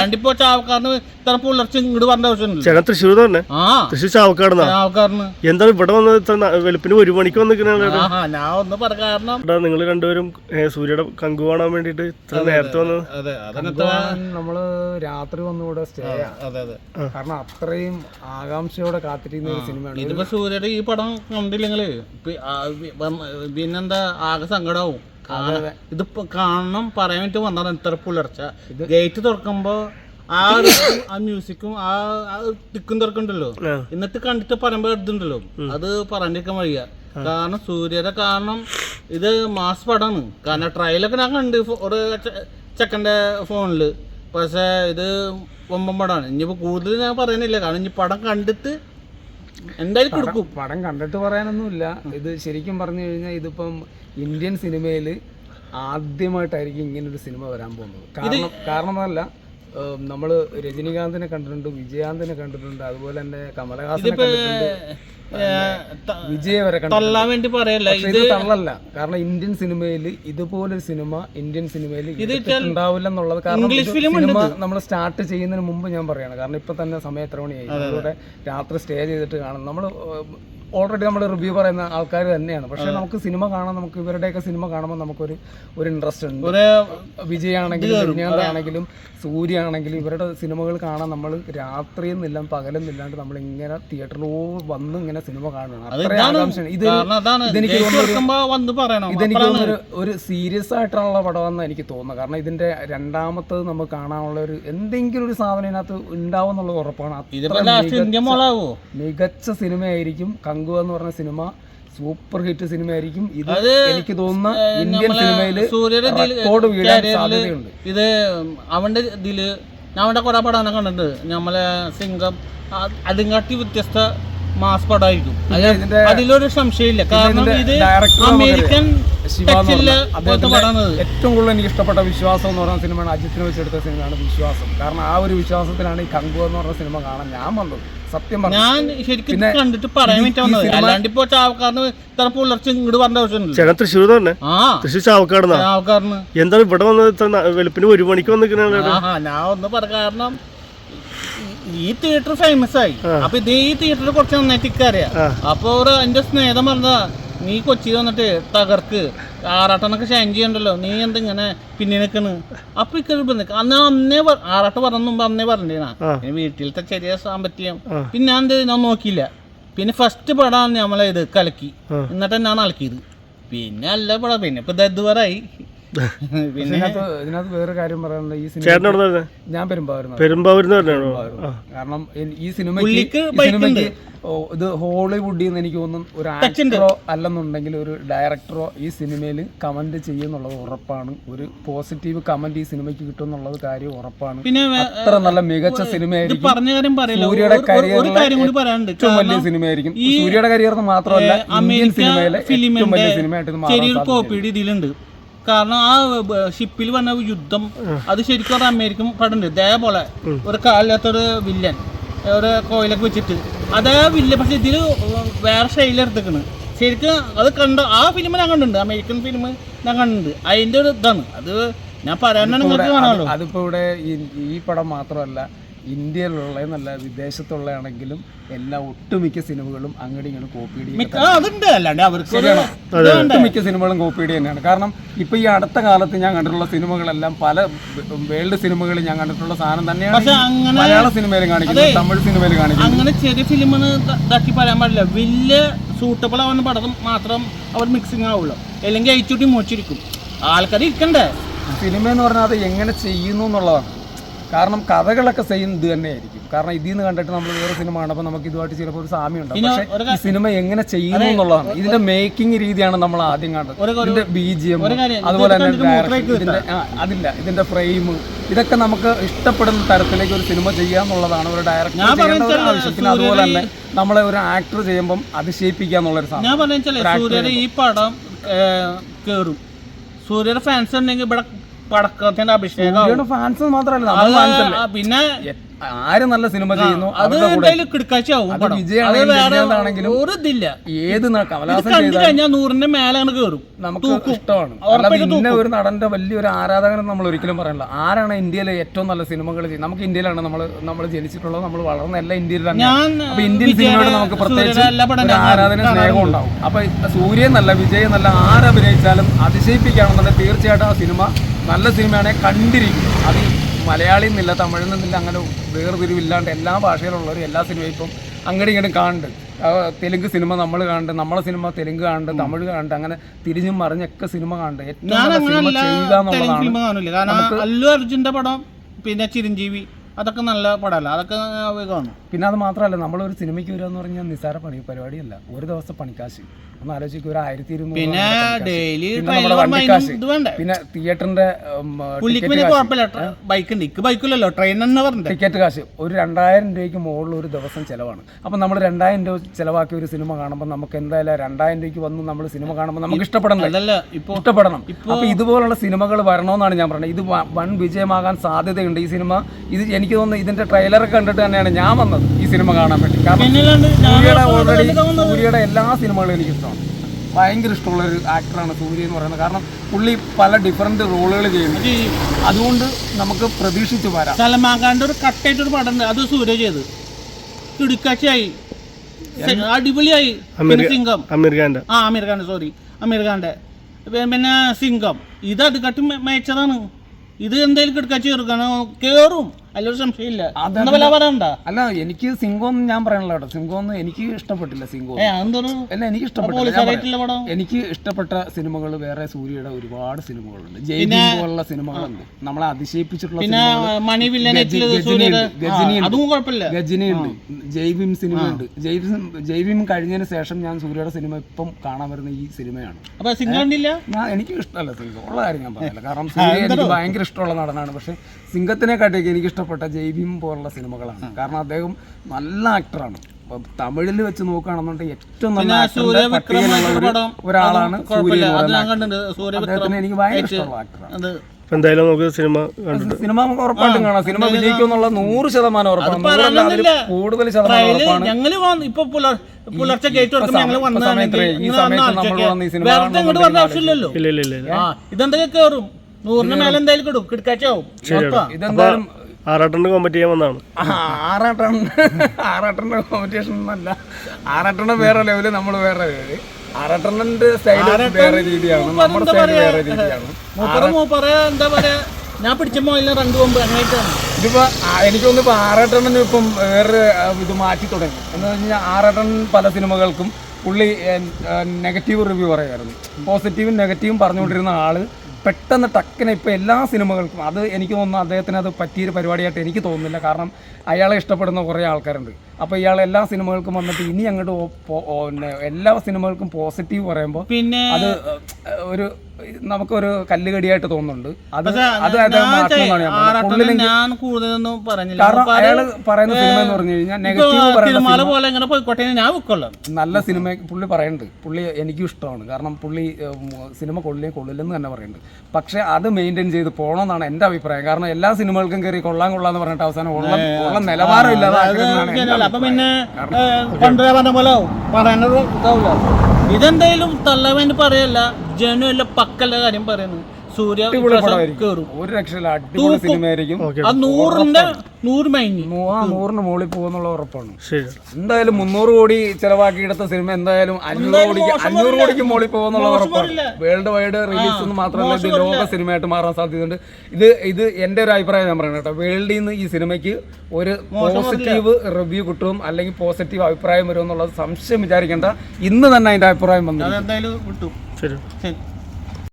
അല്ലാണ്ട് ഇപ്പൊ ചാവക്കാരന് ഇത്ര പുലർച്ചെ ഇങ്ങോട്ട് വരേണ്ട ആവശ്യമില്ല ചേട്ടൻ തൃശ്ശൂർ തന്നെ. ആ. തൃശ്ശൂർ ചാവക്കാടുന്നാ? ചാവക്കാരന് എന്താണ് ഇവിടെ വന്നത് ഇത്ര ന- വെളുപ്പിന് ഒരു മണിക്ക് വന്നിരിക്കണ ആ ഞാൻ ഒന്ന് പറ കാരണം നിങ്ങൾ രണ്ടുപേരും ഏ, സൂര്യയുടെ കങ്കു കാണാൻ വേണ്ടിട്ട് ഇത്ര നേരത്തെ വന്നത്? അതെ നമ്മൾ രാത്രി വന്നുകൂടെ സ്റ്റേ അതെ അതെ. കാരണം അത്രയും ആകാംക്ഷയോടെ കാത്തിരിക്കുന്ന ഒരു സിനിമയാണ് ഇതിപ്പോ സൂര്യയുടെ ഈ പടം കണ്ടില്ലെങ്കിൽ പി- ആ വി- വന്ന- പിന്നെന്താ ആകെ സങ്കടാവും. ഇതിപ്പോ കാണണം പറയാൻ വേണ്ടി വന്നതാണ് ഇത്ര പുലർച്ച. ഗേറ്റ് തുറക്കുമ്പോ ആ ആ മ്യൂസിക്കും ആ തിക്കും തുറക്കണ്ടല്ലോ ആ. എന്നിട്ട് കണ്ടിട്ട് പറയുമ്പോ ഇതുണ്ടല്ലോ അത് പറഞ്ഞിരിക്കാൻ വയ്യ. കാരണം സൂര്യയുടെ കാരണം ഇത് മാസ് പടമാണ്. കാരണം ട്രയലൊക്കെ ഞാൻ കണ്ട് ഒരു ചെക്കന്റെ ഫോണിൽ. പക്ഷേ ഇത് ഒമ്പം പടമാണ്. ഇനിയിപ്പോ കൂടുതൽ ഞാൻ പറയുന്നില്ല. കാരണം ഇനി പടം കണ്ടിട്ട് എന്തായാലും കൊടുക്കും. പടം കണ്ടിട്ട് പറയാനൊന്നുമില്ല. ഇത് ശരിക്കും പറഞ്ഞു കഴിഞ്ഞാൽ ഇതിപ്പം ഇന്ത്യൻ സിനിമയിൽ ആദ്യമായിട്ടായിരിക്കും ഇങ്ങനെ ഒരു സിനിമ വരാൻ പോകുന്നത്. കാരണം കാരണം എന്നല്ല നമ്മൾ രജനീകാന്തിനെ കണ്ടിട്ടുണ്ട് വിജയാന്തിനെ കണ്ടിട്ടുണ്ട് അതുപോലെ തന്നെ കമലഹാസനെ കണ്ടിട്ടുണ്ട്. വിജയ വരെ തള്ളാൻ വേണ്ടി പറയല്ല. ഇത് തള്ളല്ല. കാരണം ഇന്ത്യൻ സിനിമയിൽ ഇതുപോലൊരു സിനിമ ഇന്ത്യൻ സിനിമയിൽ ഉണ്ടാവില്ല എന്നുള്ളത് കാരണം നമ്മൾ സ്റ്റാർട്ട് ചെയ്യുന്നതിന് മുമ്പ് ഞാൻ പറയാണ്. കാരണം ഇപ്പൊ തന്നെ സമയം എത്ര മണിയായി? രാത്രി സ്റ്റേ ചെയ്തിട്ട് കാണും. നമ്മൾ ഓൾറെഡി നമ്മൾ റിവ്യൂ പറയുന്ന ആൾക്കാർ തന്നെയാണ്. പക്ഷെ നമുക്ക് സിനിമ കാണാൻ നമുക്ക് ഇവരുടെയൊക്കെ സിനിമ കാണുമ്പോൾ നമുക്കൊരു ഒരു ഇൻട്രസ്റ്റ് ഉണ്ട്. ഒരു വിജയ് ആണെങ്കിലും രജനീകാന്ത് ആണെങ്കിലും സൂര്യ ആണെങ്കിലും ഇവരുടെ സിനിമകൾ കാണാൻ നമ്മൾ രാത്രിയെന്നില്ല പകലെന്നില്ലാണ്ട് നമ്മൾ ഇങ്ങനെ തിയേറ്ററിലോ വന്ന് ഇങ്ങനെ സിനിമ ഇത് ഇതെനിക്ക് തോന്നുന്നു ഇതെനിക്ക് തോന്നുന്നു ഒരു സീരിയസ് ആയിട്ടുള്ള പടമെന്ന് എനിക്ക് തോന്നുന്നത്. കാരണം ഇതിന്റെ രണ്ടാമത്തത് നമുക്ക് കാണാനുള്ള ഒരു എന്തെങ്കിലും ഒരു സാധനം ഇതിനകത്ത് ഉണ്ടാവും എന്നുള്ളത് ഉറപ്പാണ്. മികച്ച സിനിമയായിരിക്കും കങ്കു എന്ന് പറഞ്ഞ സിനിമ സൂപ്പർ ഹിറ്റ് സിനിമയായിരിക്കും. ഇത് എനിക്ക് തോന്നുന്ന ഇന്ത്യൻ സിനിമയിൽ സൂര്യയുടെ റെക്കോർഡ് വീഴാൻ സാധ്യതയുണ്ട്. ഇത് അവന്റെ ഇതിൽ ഞാൻ അവന്റെ കുറെ പടം കണ്ടിട്ടുണ്ട്. നമ്മളെ സിംഗം അത് അതും വ്യത്യസ്ത മാസ് പടമായിരിക്കും. അതിലൊരു സംശയമില്ല. കാരണം ഇത് അമേരിക്കൻ ഏറ്റവും കൂടുതൽ എനിക്ക് ഇഷ്ടപ്പെട്ട വിശ്വാസം എന്ന് പറയുന്ന സിനിമയാണ് അജിത്തിനെ വെച്ചെടുത്ത സിനിമയാണ് വിശ്വാസം. കാരണം ആ ഒരു വിശ്വാസത്തിലാണ് ഈ കങ്കു എന്ന് പറഞ്ഞ സിനിമ കാണാൻ ഞാൻ വന്നത്. സത്യം പറഞ്ഞു. ഞാൻ ശരിക്കും കണ്ടിട്ട് പറയാൻ വന്നത്. അല്ലാണ്ട് ഇപ്പൊ ചാവക്കാരന് ഇത്ര പുലർച്ചെ ഇങ്ങോട്ട് പറഞ്ഞ ആവശ്യമില്ല ചേട്ടൻ തൃശ്ശൂർ തന്നെ. ആ. തൃശ്ശൂർ ചാവക്കാട് ചാവക്കാരന് എന്താണ് ഇവിടെ വന്നത് വെളുപ്പിന് ഒരു മണിക്ക് വന്നിരിക്കുന്നത് ഞാൻ ഒന്ന് പറ കാരണം ഈ തിയേറ്റർ ഫേമസ് ആയി. അപ്പൊ ഇത് ഈ തിയേറ്ററിൽ കുറച്ച് നന്നായിട്ട് ഇക്കറിയാം അപ്പൊ എന്റെ സ്നേഹം പറഞ്ഞതാ നീ കൊച്ചി വന്നിട്ട് തകർക്ക് ആറാട്ടനൊക്കെ ഷൈൻ ചെയ്യണ്ടല്ലോ നീ എന്തിങ്ങനെ പിന്നെ നിൽക്കണ് അപ്പൊ ഇക്കൊരു ബന്ധം അന്ന് അന്നേ ആറാട്ട് പറഞ്ഞ മുമ്പ് അന്നേ പറഞ്ഞിട്ടാണ് വീട്ടിലത്തെ ചെറിയ സാമ്പത്തികം. പിന്നെ ഞാൻ എന്ത് ഞാൻ നോക്കിയില്ല. പിന്നെ ഫസ്റ്റ് പടമാണ് നമ്മളെ ഇത് കലക്കി. എന്നിട്ട് തന്നെയാണ് അലക്കിയത്. പിന്നെ അല്ല പടം പിന്നെ ഇപ്പൊ ദദ്വറായി പിന്നെ ഇതിനകത്ത് ഇതിനകത്ത് വേറെ കാര്യം പറയാനുള്ള ഈ സിനിമ ഞാൻ പെരുമ്പാവൂരുന്ന പെരുമ്പാവൂരിന്ന് പറഞ്ഞാണോ കാരണം എൻ- ഈ സിനിമയ്ക്ക് പുള്ളിക്ക് ഈ സിനിമയ്ക്ക് ഓ, ഇത് ഹോളിവുഡിൽ നിന്ന് എനിക്ക് തോന്നുന്നു ഒരു ആക്ടറോ അല്ലെന്നുണ്ടെങ്കിൽ ഒരു ഡയറക്ടറോ ഈ സിനിമയിൽ കമന്റ് ചെയ്യുന്നുള്ളത് ഉറപ്പാണ്. ഒരു പോസിറ്റീവ് കമന്റ് ഈ സിനിമയ്ക്ക് കിട്ടുമെന്നുള്ളത് കാര്യം ഉറപ്പാണ്. പിന്നെ വേ- അത്ര നല്ല മികച്ച ഇത് സിനിമയായിരിക്കും. പറഞ്ഞ കാര്യം പറയില്ല. സൂര്യയുടെ ഒരു- ഒരു- ഒരു കരിയറിലെ കാര്യം കൂടി പറയാനുണ്ട്. ഏറ്റവും വലിയ സിനിമയായിരിക്കും. സൂര്യയുടെ കരിയർ മാത്രമല്ല ഇന്ത്യൻ സിനിമയിലെ ഏറ്റവും ഫിലിമിന്റെ വലിയ സിനിമയായിട്ട് ഇത് മാറാൻ ചെറിയൊരു സാധ്യതയുണ്ട്. കോപ്പിയുടെ ഇതിലുണ്ട്. കാരണം ആ ഷിപ്പിൽ വന്ന യുദ്ധം അത് ശരിക്കും ഒരു അമേരിക്കൻ പടമുണ്ട് ഇതേപോലെ ഒരു കാലില്ലാത്തൊരു വില്ലൻ ഒരു കോയിലൊക്കെ വെച്ചിട്ട്. അതേ വില്ലൻ പക്ഷെ ഇതിൽ വേറെ ശൈലി എടുത്തേക്കണ്. ശരിക്കും അത് കണ്ട ആ ഫിലിം ഞാൻ കണ്ടിട്ടുണ്ട്. അമേരിക്കൻ ഫിലിം ഞാൻ കണ്ടിട്ടുണ്ട്. അതിന്റെ ഒരു ഇതാണ്. അത് ഞാൻ പറയാനാണ് നിങ്ങൾക്ക് കാണാമല്ലോ. അതിപ്പോ ഇവിടെ ഈ- ഈ പടം മാത്രമല്ല ഇന്ത്യയിലുള്ള എന്നല്ല വിദേശത്തുള്ളതാണെങ്കിലും എല്ലാ ഒട്ടുമിക്ക സിനിമകളും അങ്ങോട്ടും ഇങ്ങനെ കോപ്പി മിക്ക ആ, അതുണ്ട് അല്ലാണ്ട് അവർക്ക് ഒരു ഒട്ടുമിക്ക സിനിമകളും കോപ്പി തന്നെയാണ്. കാരണം ഇപ്പൊ ഈ അടുത്ത കാലത്ത് ഞാൻ കണ്ടിട്ടുള്ള സിനിമകളെല്ലാം പല വേൾഡ് സിനിമകളിൽ ഞാൻ കണ്ടിട്ടുള്ള സാധനം തന്നെയാണ് മലയാള സിനിമയിൽ കാണിക്കുന്നത് തമിഴ് സിനിമയിൽ കാണിക്കുന്നത് അങ്ങനെ ചെറിയ ഫിലിമിന് ഇതാക്കി പറയാൻ പാടില്ല. വലിയ സൂട്ടബിൾ ആവുന്ന പടം മാത്രം അവർ മിക്സിങ് ആവുള്ളൂ. അല്ലെങ്കിൽ അയച്ചുട്ടി മോച്ചിരിക്കും. ആൾക്കാർ ഇരിക്കണ്ടേ സിനിമ എന്ന് പറഞ്ഞാൽ അത് എങ്ങനെ ചെയ്യുന്നു എന്നുള്ളതാണ്. കാരണം കഥകളൊക്കെ സെയിം ഇത് തന്നെയായിരിക്കും. കാരണം ഇതിൽ നിന്ന് കണ്ടിട്ട് നമ്മൾ വേറെ സിനിമ കാണുമ്പോൾ നമുക്ക് ഇതുമായിട്ട് ചിലപ്പോൾ ഒരു സാമ്യം ഉണ്ടാവും. പക്ഷേ ഈ സിനിമ എങ്ങനെ ചെയ്യുന്നു എന്നുള്ളതാണ്. ഇതിന്റെ മേക്കിംഗ് രീതിയാണ് നമ്മൾ ആദ്യം കണ്ടത്. ഇതിന്റെ ബി ജി എം അതുപോലെ തന്നെ ഇതിന്റെ അതില്ല. ഇതിന്റെ ഫ്രെയിം ഇതൊക്കെ നമുക്ക് ഇഷ്ടപ്പെടുന്ന തരത്തിലേക്ക് ഒരു സിനിമ ചെയ്യാന്നുള്ളതാണ് ഒരു ഡയറക്ടർ ഞാൻ ചെയ്യേണ്ട ഒരു ആവശ്യം. പിന്നെ അതുപോലെ തന്നെ നമ്മളെ ഒരു ആക്ടർ ചെയ്യുമ്പം അതിശയിപ്പിക്കുക എന്നുള്ളൊരു സാധനം. ഞാൻ പറഞ്ഞാൽ ഈ പടം കേറും. സൂര്യയുടെ ഫാൻസ് ഉണ്ടെങ്കിൽ ഇവിടെ പടക്കത്തിന്റെ അഭിഷേകം ഫാൻസ് മാത്രമല്ല? പിന്നെ ആര് നല്ല സിനിമ ചെയ്യുന്നു അത് എന്തായാലും കിടക്കാച്ചാവും ഒരു ഇതില്ല. ഏത് കമലഹാസൻ കഴിഞ്ഞാൽ നൂറിന്റെ മേലാണ് കേറും. നമുക്ക് ഇഷ്ടമാണ്. പിന്നെ ഒരു നടന്റെ വലിയൊരു ആരാധകൻ നമ്മൾ ഒരിക്കലും പറയണില്ല ആരാണ് ഇന്ത്യയിലെ ഏറ്റവും നല്ല സിനിമകൾ ചെയ്യുന്നത്? നമുക്ക് ഇന്ത്യയിലാണ് നമ്മൾ നമ്മൾ ജനിച്ചിട്ടുള്ളത് നമ്മൾ വളർന്ന എല്ലാ ഞാൻ അപ്പൊ ഇന്ത്യൻ സിനിമയോട് നമുക്ക് പ്രത്യേകിച്ച് ആരാധന സ്നേഹം. ഉണ്ടാവും. അപ്പൊ സൂര്യൻ നല്ല വിജയ് നല്ല ആരഭിനയിച്ചാലും അതിശയിപ്പിക്കുകയാണെന്നുണ്ടെങ്കിൽ തീർച്ചയായിട്ടും ആ സിനിമ നല്ല സിനിമയാണെ കണ്ടിരിക്കും അത് മലയാളി എന്നില്ല തമിഴിൽ നിന്നില്ല അങ്ങനെ വേർതിരിവില്ലാണ്ട് എല്ലാ ഭാഷയിലുള്ളവരും എല്ലാ സിനിമയും ഇപ്പം അങ്ങോട്ടും ഇങ്ങോട്ടും കാണുന്നുണ്ട്. തെലുങ്ക് സിനിമ നമ്മൾ കാണുന്നുണ്ട് നമ്മളെ സിനിമ തെലുങ്ക് കാണുന്നുണ്ട് തമിഴ് കാണുന്നുണ്ട് അങ്ങനെ തിരിഞ്ഞും മറിഞ്ഞൊക്കെ സിനിമ കാണുന്നുണ്ട്. ഏറ്റവും നല്ല അല്ലു അർജുന്റെ പടം പിന്നെ ചിരഞ്ജീവി അതൊക്കെ നല്ല പടമല്ല. അതൊക്കെ കാണും പിന്നെ അത് മാത്രമല്ല നമ്മളൊരു സിനിമയ്ക്ക് വരിക എന്ന് പറഞ്ഞാൽ നിസ്സാര പണി പരിപാടിയല്ല. ഒരു ദിവസം പണിക്കാശ്. ഒന്ന് ആലോചിക്കുക ഒരു ആയിരത്തി ഇരുന്നൂറ് പിന്നെ ഡെയിലി പിന്നെ തിയേറ്ററിന്റെ ബൈക്ക് നിക്ക് ബൈക്കില്ലല്ലോ. ട്രെയിൻ തന്നെ പറഞ്ഞേ ടിക്കറ്റ് കാശ്. ഒരു രണ്ടായിരം രൂപയ്ക്ക് മുകളിൽ ഒരു ദിവസം ചിലവാണ്. അപ്പം നമ്മൾ രണ്ടായിരം രൂപ ചിലവാക്കി ഒരു സിനിമ കാണുമ്പോൾ നമുക്ക് എന്തായാലും രണ്ടായിരം രൂപയ്ക്ക് വന്ന് നമ്മൾ സിനിമ കാണുമ്പോൾ നമുക്ക് ഇഷ്ടപ്പെടണം അതല്ല ഇപ്പൊ ഇഷ്ടപ്പെടണം. അപ്പൊ ഇതുപോലുള്ള സിനിമകൾ വരണമെന്നാണ് ഞാൻ പറഞ്ഞത്. ഇത് വൺ വിജയമാകാൻ സാധ്യതയുണ്ട് ഈ സിനിമ. ഇത് എനിക്ക് തോന്നുന്നു ഇതിന്റെ ട്രെയിലർ കണ്ടിട്ട് തന്നെയാണ് ഞാൻ വന്നത് ഈ സിനിമ കാണാൻ വേണ്ടി. കാരണം സൂര്യയുടെ ഓൾറെഡി സൂര്യയുടെ എല്ലാ സിനിമകളും എനിക്ക് ഇഷ്ടമാണ്. ഭയങ്കര ഇഷ്ടമുള്ളൊരു ആക്ടറാണ് സൂര്യ എന്ന് പറയുന്നത്. കാരണം പുള്ളി പല ഡിഫറെന്റ് റോളുകൾ ചെയ്യുന്നു. അതുകൊണ്ട് നമുക്ക് പ്രതീക്ഷിച്ച് വരാം. സൽമാൻ ഖാന്റെ ഒരു കട്ടായിട്ടൊരു പടം അത് സൂര്യ ചെയ്ത്. കിടുക്കാച്ചായി അടിപൊളിയായി. സിംഗം. അമീർ ഖാന്റെ ആ അമീർ ഖാന്റെ സോറി അമീർ ഖാന്റെ പിന്നെ സിംഗം. ഇത് അത് കട്ടി മേച്ചതാണ്. ഇത് എന്തായാലും കിടക്കാച്ചി കയറും കേറും. അതിലൊരു സംശയമില്ല. അല്ല എനിക്ക് സിംഗം ഞാൻ പറയണല്ലോ കേട്ടോ. സിംഗോ ഒന്നും എനിക്ക് ഇഷ്ടപ്പെട്ടില്ല സിംഗോ. അല്ല എനിക്ക് ഇഷ്ടപ്പെട്ടില്ല. എനിക്ക് ഇഷ്ടപ്പെട്ട സിനിമകൾ വേറെ സൂര്യയുടെ ഒരുപാട് സിനിമകളുണ്ട്. ജയ്ബീം പോലുള്ള സിനിമകളുണ്ട്. നമ്മളെ അതിശയിപ്പിച്ചിട്ടുള്ള ഗജനിയുണ്ട്. ജയ്ഭീം സിനിമയുണ്ട് ജയ്ഭീം കഴിഞ്ഞതിന് ശേഷം ഞാൻ സൂര്യയുടെ സിനിമ ഇപ്പം കാണാൻ വരുന്ന ഈ സിനിമയാണ്. എനിക്ക് ഇഷ്ടമല്ല സിംഗോ. ഉള്ള കാര്യം ഞാൻ പറയില്ല. കാരണം സൂര്യ എനിക്ക് ഭയങ്കര ഇഷ്ടമുള്ള നടനാണ്. പക്ഷെ സിംഗത്തിനെക്കാട്ടേക്ക് എനിക്ക് ഇഷ്ടപ്പെട്ട ജയ്ഭീം പോലുള്ള സിനിമകളാണ്. കാരണം അദ്ദേഹം നല്ല ആക്ടറാണ് തമിഴിൽ വെച്ച് നോക്കുകയാണെന്നുണ്ടെങ്കിൽ ഏറ്റവും നല്ല ഒരാളാണ് സൂര്യ അദ്ദേഹത്തിന് എനിക്ക് ഭയങ്കര ഇഷ്ടമുള്ള ആക്ടറാണ് എന്തായാലും നമുക്ക് സിനിമ സിനിമ നമുക്ക് ഉറപ്പായിട്ടും കാണാം. സിനിമ വിജയിക്കും എന്നുള്ള നൂറ് ശതമാനം ഉറപ്പാണ്. കൂടുതൽ ശതമാനം ഞങ്ങൾ വന്ന് ഇപ്പൊ പുലർ പുലർച്ചെ ഗേറ്റ് ഞങ്ങൾ വന്നതാണെങ്കിൽ ഇതെന്തൊക്കെ കേറും നൂറിന് മേലെ എന്തായാലും കിടും. കിടക്കാച്ചാവും. ഇതെന്തായാലും ആറാട്ടന് കോമ്പറ്റ് ചെയ്യാൻ വന്നാണ് ആറാട്ടൻ ആറാട്ടണ്ണ കോമ്പറ്റീഷൻ ഒന്നല്ല. ആറാട്ടണ്ണ വേറെ ലെവൽ നമ്മൾ വേറെ ലെവൽ ആറാട്ടണ്ണന്റെ സ്റ്റൈൽ വേറെ രീതിയാണ് നമ്മുടെ സ്റ്റൈൽ വേറെ രീതിയാണ്. ഞാൻ രണ്ട് കൊമ്പ് അങ്ങനെയായിട്ടാണ്. ഇതിപ്പോ ആ- എനിക്ക് തോന്നുന്നു ഇപ്പൊ ആറാട്ടണ്ണന് ഇപ്പം വേറെ ഇത് മാറ്റി തുടങ്ങി. എന്ന് പറഞ്ഞാൽ ആറാട്ടൺ പല സിനിമകൾക്കും പുള്ളി നെഗറ്റീവ് റിവ്യൂ പറയുമായിരുന്നു പോസിറ്റീവും നെഗറ്റീവും പറഞ്ഞുകൊണ്ടിരുന്ന ആൾ പെട്ടെന്ന് ടക്കിനെ ഇപ്പോൾ എല്ലാ സിനിമകൾക്കും അത് എനിക്ക് തോന്നുന്നു അദ്ദേഹത്തിന് അത് പറ്റിയൊരു പരിപാടിയായിട്ട് എനിക്ക് തോന്നുന്നില്ല. കാരണം അയാളെ ഇഷ്ടപ്പെടുന്ന കുറേ ആൾക്കാരുണ്ട്. അപ്പോൾ ഇയാൾ എല്ലാ സിനിമകൾക്കും വന്നിട്ട് ഇനി അങ്ങോട്ട് പിന്നെ എല്ലാ സിനിമകൾക്കും പോസിറ്റീവ് പറയുമ്പോൾ പിന്നെ അത് ഒരു നമുക്കൊരു കല്ലുകടിയായിട്ട് തോന്നുന്നുണ്ട്. അത് അത് ഞാൻ കൂടുതലൊന്നും പറഞ്ഞില്ല. കാരണം അയാൾ പറയുന്ന സിനിമ എന്ന് പറഞ്ഞു കഴിഞ്ഞാൽ നെഗറ്റീവ് പോലെ ഇങ്ങനെ പോയിക്കോട്ടെ എന്ന് ഞാൻ നല്ല സിനിമ പുള്ളി പറയുന്നുണ്ട് പുള്ളി എനിക്കും ഇഷ്ടമാണ്. കാരണം പുള്ളി സിനിമ കൊള്ളിയേ കൊള്ളില്ലെന്ന് തന്നെ പറയുന്നുണ്ട് പക്ഷേ അത് മെയിന്റെയിൻ ചെയ്ത് പോകണമെന്നാണ് എന്റെ അഭിപ്രായം. കാരണം എല്ലാ സിനിമകൾക്കും കയറി കൊള്ളാൻ കൊള്ളാന്ന് പറഞ്ഞിട്ട് അവസാനം ഉള്ള ഉള്ള നിലവാരം ശരിയല്ല. അപ്പൊ പിന്നെ കൊണ്ടുവരാൻ പറഞ്ഞ പോലെ. പറയാനൊരു ഇതാവില്ല ഇതെന്തായാലും തള്ളവേണ്ടി പറയല്ല ജനുവല്ല പക്കല്ല കാര്യം പറയുന്നു സൂര്യ ഒരു രക്ഷയില്ല അടിപൊളി സിനിമയായിരിക്കും. ആ നൂറിന്റെ നൂറ് മൈനി നൂ- ആ നൂറിന് മുകളിൽ പോകുന്നുള്ള ഉറപ്പാണ്. ശരി. എന്തായാലും മുന്നൂറ് കോടി ചെലവാക്കി എടുത്ത സിനിമ എന്തായാലും അഞ്ഞൂറ് കോടിക്ക് അഞ്ഞൂറ് കോടിക്ക് മുകളിൽ പോകുന്നുള്ള ഉറപ്പാണ്. വേൾഡ് വൈഡ് റിലീസ് എന്ന് മാത്രമല്ല ഇത് ലോക സിനിമയായിട്ട് മാറാൻ സാധ്യതയുണ്ട്. ഇത് ഇത് എന്റെ ഒരു അഭിപ്രായം ഞാൻ പറയുന്നത് കേട്ടോ. വേൾഡിൽ നിന്ന് ഈ സിനിമയ്ക്ക് ഒരു പോസിറ്റീവ് റിവ്യൂ കിട്ടും അല്ലെങ്കിൽ പോസിറ്റീവ് അഭിപ്രായം വരും എന്നുള്ളത് സംശയം വിചാരിക്കേണ്ട. ഇന്ന് തന്നെ അതിന്റെ അഭിപ്രായം വന്നു. അതെന്തായാലും വിട്ടു. ശരി. ശരി.